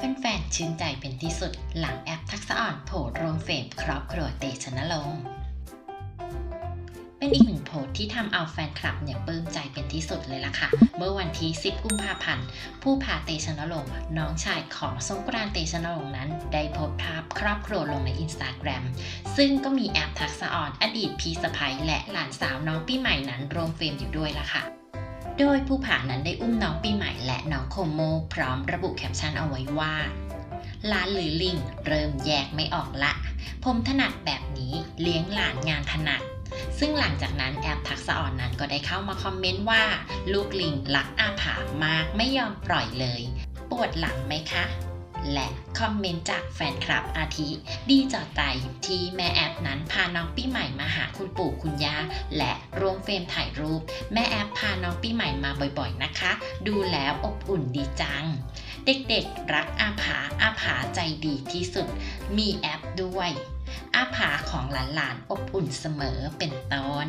แฟนๆชื่นใจเป็นที่สุดหลังแอปทักษะอ่อนโผล่รวมเฟรมครอบครัวเตชนรงเป็นอีกหนึ่งโพสที่ทำเอาแฟนคลับเนี่ยปลื้มใจเป็นที่สุดเลยล่ะค่ะ เมื่อวันที่ 10 กุมภาพันธ์ ผู้พาเตชนรงค์น้องชายของสงกรานเตชนรงค์นั้น ได้โพสภาพครอบครัวลงในอินสตาแกรมซึ่งก็มีแอปทักษะอ่อนอดีตพี่สะใภ้และหลานสาวน้องปีใหม่นั้นรวมเฟรมอยู่ด้วยล่ะค่ะโดยผู้ผ่านั้นได้อุ้มน้องปีใหม่ และน้องโมพร้อมระบุแคปชั่นเอาไว้ว่าล้านหรือลิง เริ่มแยกไม่ออกละ ผมถนัดแบบนี้เลี้ยงหลานงานถนัด ซึ่งหลังจากนั้นแอปทักษะอ่อนนั้นก็ได้เข้ามาคอมเมนต์ว่า ลูกลิงรักอาผามากไม่ยอมปล่อยเลย ปวดหลังไหมคะ และคอมเมนต์จากแฟนคลับอาทิ ดีจอดใจที่แม่แอปนั้นพาน้องปีใหม่มาหาคุณปู่คุณย่าและร่วมเฟรมถ่ายรูป แม่แอปพาน้องปีใหม่มาบ่อยๆนะคะ ดูแล้วอบอุ่นดีจัง เด็กๆรักอาผาอาผาใจดีที่สุด มีแอปด้วย อาผาของหลานๆอบอุ่นเสมอเป็นต้น